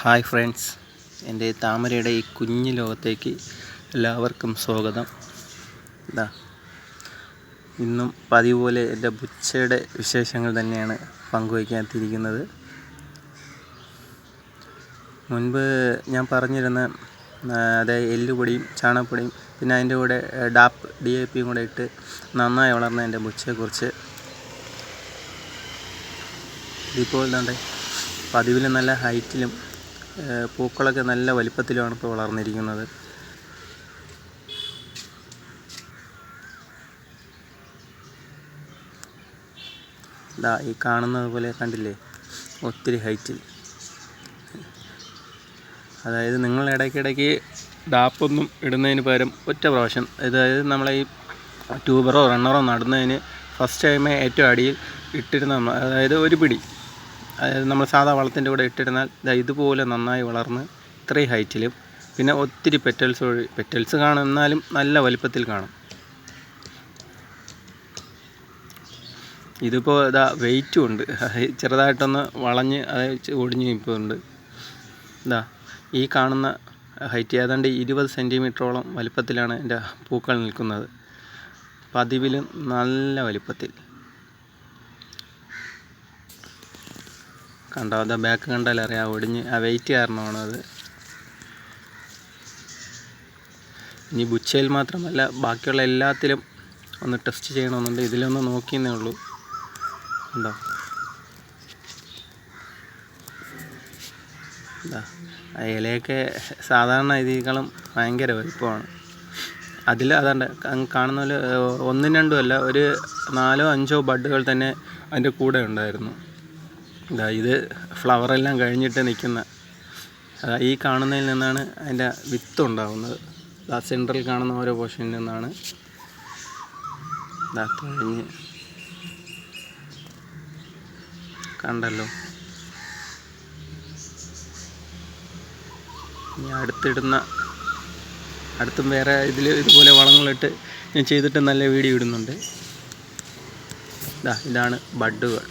Hi friends എന്റെ താമരയുടെ ഈ കുഞ്ഞു ലോകത്തേക്ക് എല്ലാവർക്കും സ്വാഗതം. ഇതാ ഇന്നും പതിവ് പോലെ എന്റെ ബുച്ചയുടെ വിശേഷങ്ങൾ തന്നെയാണ് പങ്കുവയ്ക്കാൻ എത്തിയിരിക്കുന്നത് മുൻപ് ഞാൻ പറഞ്ഞിരുന്ന അതായത് എല്ലുപൊടിയും ചാണകപ്പൊടിയും പിന്നെ അതിന്റെ കൂടെ ഡാപ്പ് ഡി എ പിയും കൂടെ ഇട്ട് നന്നായി വളർന്ന എന്റെ ബുച്ചയെക്കുറിച്ച് ഇതിപ്പോൾ എന്താണ്ട് പതിവിലും നല്ല ഹൈറ്റിലും പൂക്കളൊക്കെ നല്ല വലിപ്പത്തിലാണ് ഇപ്പോൾ വളർന്നിരിക്കുന്നത്. ഇതാ ഈ കാണുന്നത് പോലെ കണ്ടില്ലേ? ഒത്തിരി ഹൈറ്റിൽ. അതായത് നിങ്ങൾ ഇടയ്ക്കിടയ്ക്ക് ഡാപ്പൊന്നും ഇടുന്നതിന് പകരം ഒറ്റ പ്രാവശ്യം അതായത് നമ്മളെ ഈ ട്യൂബറോ റണ്ണറോ നടുന്നതിന് ഫസ്റ്റ് ടൈമേ ഏറ്റവും അടിയിൽ ഇട്ടിരുന്ന അതായത് ഒരു പിടി. നമ്മൾ സാധാ വളത്തിന്റെ കൂടെ ഇട്ടിരുന്നാൽ ഇതാ ഇതുപോലെ നന്നായി വളർന്ന് ഇത്രയും ഹൈറ്റിലും പിന്നെ ഒത്തിരി പെറ്റൽസ് വഴി പെറ്റൽസ് കാണും. എന്നാലും നല്ല വലിപ്പത്തിൽ കാണും. ഇതിപ്പോൾ ഇതാ വെയിറ്റും ഉണ്ട്. ചെറുതായിട്ടൊന്ന് വളഞ്ഞ് അത് ഒടിഞ്ഞ് നിൽപ്പുണ്ട് ഇതാ ഈ കാണുന്ന ഹൈറ്റ് ഏതാണ്ട് ഇരുപത് സെന്റിമീറ്ററോളം വലിപ്പത്തിലാണ് എന്റെ പൂക്കൾ നിൽക്കുന്നത്. പതിവിലും നല്ല വലിപ്പത്തിൽ. കണ്ടോ? അത് ബാക്ക് കണ്ടാൽ അറിയാം. ഒടിഞ്ഞ് ആ വെയിറ്റ് കാരണമാണ് അത്. ഇനി ബുച്ചയിൽ മാത്രമല്ല ബാക്കിയുള്ള എല്ലാത്തിലും ഒന്ന് ടെസ്റ്റ് ചെയ്യണമെന്നുണ്ട്. ഇതിലൊന്ന് നോക്കിയെന്നേ ഉള്ളൂ. എന്താ ആ ഇലയൊക്കെ സാധാരണ ഇതിനേക്കാളും ഭയങ്കര വലിപ്പമാണ്. അതിൽ അതാണ്ട് കാണുന്ന പോലെ ഒന്നും രണ്ടും അല്ല ഒരു നാലോ അഞ്ചോ ബഡുകൾ തന്നെ അതിന്റെ കൂടെ ഉണ്ടായിരുന്നു. ഇതാ ഫ്ലവറെല്ലാം കഴിഞ്ഞിട്ട് നിൽക്കുന്ന. ഈ കാണുന്നതിൽ നിന്നാണ് അതിന്റെ വിത്ത് ഉണ്ടാകുന്നത് ആ സെൻട്രൽ കാണുന്ന ഓരോ പോർഷനിൽ നിന്നാണ് കഴിഞ്ഞ് കണ്ടല്ലോ. ഇനി അടുത്തിടുന്ന അടുത്തും വേറെ ഇതിൽ ഇതുപോലെ വളങ്ങളിട്ട് ഞാൻ ചെയ്തിട്ട് നല്ല വീഡിയോ ഇടുന്നുണ്ട്. ഇതാ ഇതാണ് ബഡുകൾ